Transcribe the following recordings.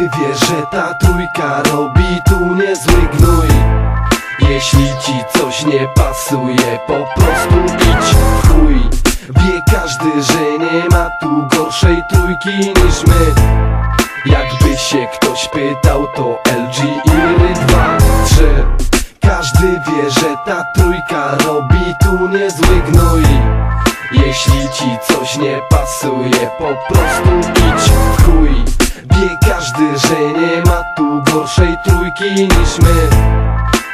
wie, że ta trójka robi tu niezły gnój. Jeśli ci coś nie pasuje, po prostu idź w chuj. Wie każdy, że nie ma tu gorszej trójki niż my. Jakby się ktoś pytał, to LG i Ry 2, 3 Każdy wie, że ta trójka robi tu niezły gnój. Jeśli ci coś nie pasuje, po prostu idź w chuj Wie każdy, że nie ma tu gorszej trójki niż my.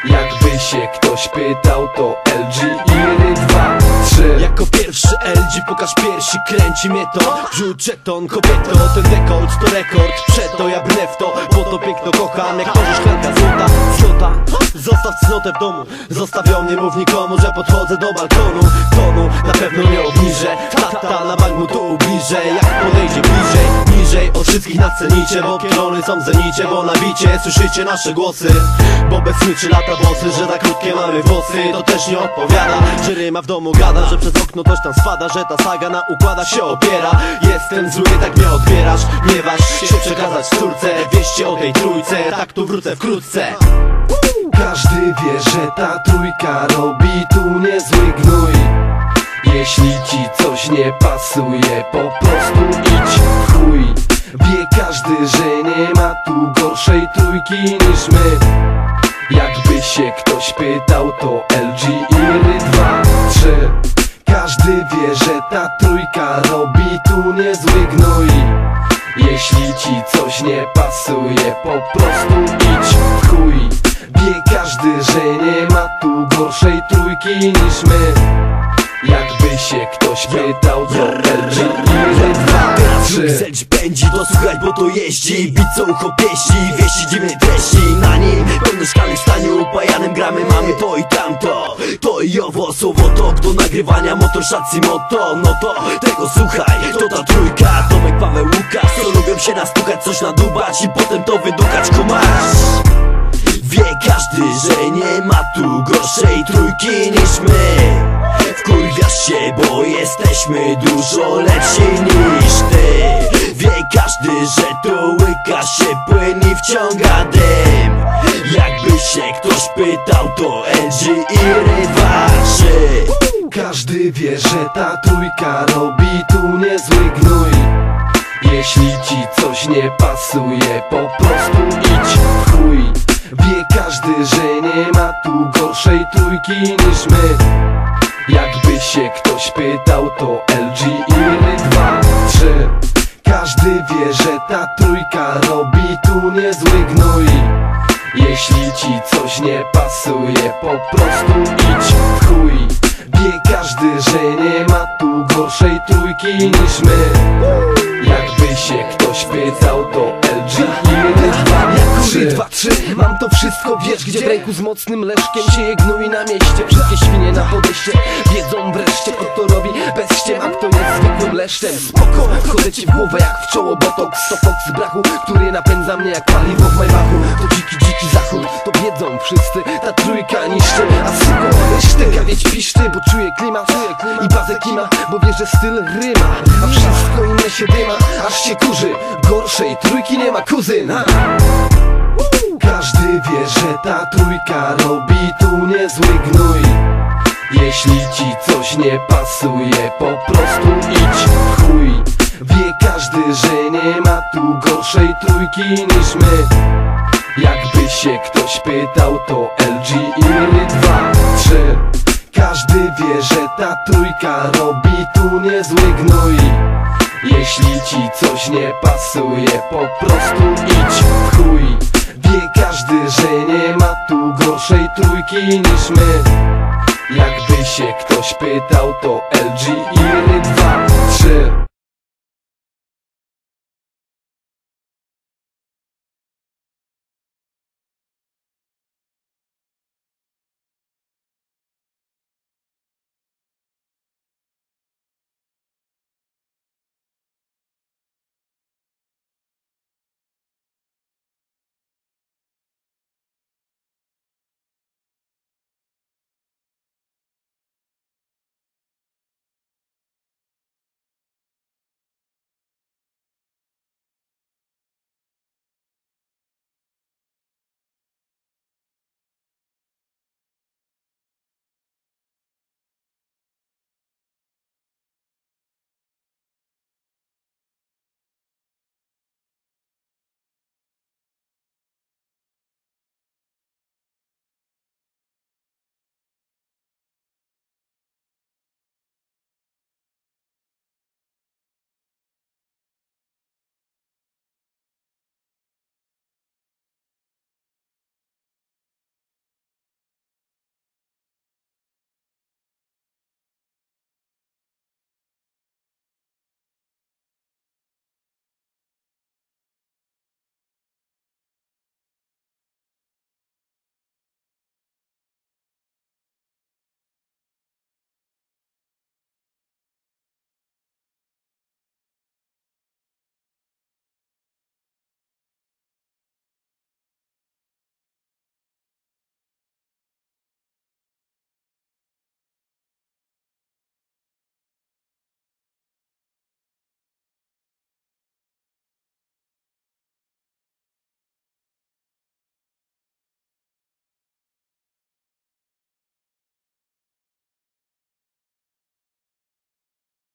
Jakby się ktoś pytał, to LG i Ry 2, 3 Jako pierwszy LG pokaż piersi, kręci mnie to. Rzuć ton, kobieto, ten dekolt to rekord. Przeto ja brnę w to, bo to piękno kocham Jak to, szklanka złota, złota Zostaw cnotę w domu, zostawią nie mów nikomu Że podchodzę do balkonu, tonu Na pewno nie obniżę, tata na bank mu tu ubliżę. Jak podejdzie bliżej, niżej Od wszystkich na scenicie, bo kielony są zenicie Bo na bicie słyszycie nasze głosy. Bo bez smyczy lata włosy, że za krótkie mamy włosy. To też nie odpowiada, że ryma w domu gada Że przez okno coś tam spada, że ta saga na układach się opiera. Jestem zły, tak mnie odbierasz. Nie waż się przekazać córce. Wieście o tej trójce, tak tu wrócę wkrótce Każdy wie, że ta trójka robi tu niezły gnój. Jeśli ci coś nie pasuje, po prostu idź w chuj. Wie każdy, że nie ma tu gorszej trójki niż my. Jakby się ktoś pytał, to LG i Ry 2, 3 Każdy wie, że ta trójka robi tu niezły gnój. Jeśli ci coś nie pasuje, po prostu idź pytał, to LG i Ry 2, Teraz 3 Selć pędzi, to słuchać, bo to jeździ. Bit co ucho pieści, wieści dziwnej treści. Na nim pełno szklanych staniu Upajanym gramy, mamy to i tamto. To i owo, słowo to Do nagrywania motor szacji moto. No to tego słuchaj, to ta trójka. Tomek, Paweł, Łukasz Co lubią się nastukać, coś nadubać I potem to wydukać komarz Wie każdy, że nie ma tu gorszej trójki niż my. Wkurwiasz się, bo jesteśmy dużo lepsi niż ty. Wie każdy, że tu łyka się płyn i wciąga dym. Jakby się ktoś pytał, to LG i Rywaczy Każdy wie, że ta trójka robi tu niezły gnój. Jeśli ci coś nie pasuje, po prostu idź w chuj gorszej trójki niż my. Jakby się ktoś pytał, to LG i Ry 2, 3 Każdy wie, że ta trójka robi tu niezły gnój. Jeśli ci coś nie pasuje, po prostu idź w chuj. Wie każdy, że nie ma tu gorszej trójki niż my. Jakby się ktoś pytał, to LG i Ry 2, Kury 2, 3, mam to wszystko, wiesz gdzie? W ręku z mocnym leszkiem się je na mieście. Wszystkie świnie na podejście wiedzą wreszcie kto to robi. Bez ściem, a kto jest zwykłym leszczem. Spoko, wchodzę ci w głowę jak w czoło botox To fox z brachu, który napędza mnie jak paliwo w majbachu To dziki, dziki zachód, to wiedzą wszyscy. Ta trójka niszczy, a suko Bo czuję klimat i bazę kima Bo wie, że styl ryma A wszystko inne się dyma, aż się kurzy Gorszej trójki nie ma kuzyna. Każdy wie, że ta trójka robi tu niezły gnój. Jeśli ci coś nie pasuje, po prostu idź w chuj. Wie każdy, że nie ma tu gorszej trójki niż my. Jakby się ktoś pytał, to LG i Ry 2, 3 Każdy wie, że ta trójka robi tu niezły gnój. Jeśli ci coś nie pasuje, po prostu idź w chuj. Wie każdy, że nie ma tu gorszej trójki niż my. Jakby się ktoś pytał, to LG i Ry 2, 3